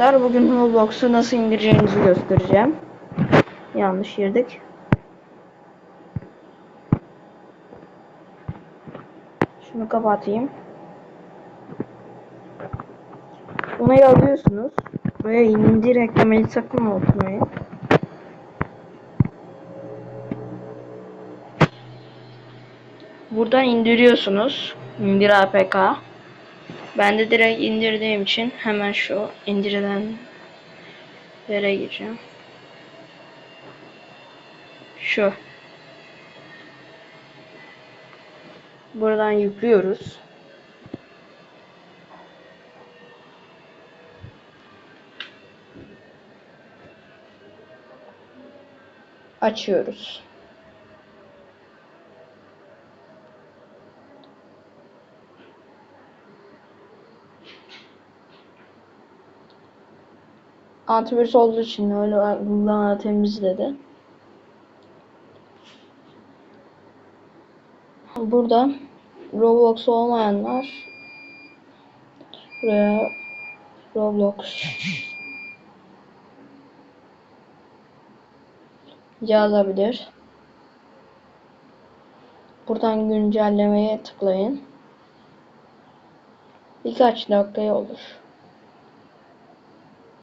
arkadaşlar. Bugün Roblox'u nasıl indireceğinizi göstereceğim. Yanlış girdik. Şunu kapatayım. Bunu alıyorsunuz. Buraya indir eklemeyi sakın unutmayın. Buradan indiriyorsunuz. İndir APK. Ben de direkt indirdiğim için hemen şu indirilen yere gireceğim. Şu. Buradan yüklüyoruz. Açıyoruz. Antivirüs olduğu için öyle Google'dan temizledi. Burada Roblox olmayanlar buraya Roblox yazabilir. Buradan güncellemeye tıklayın. Birkaç dakikaya olur.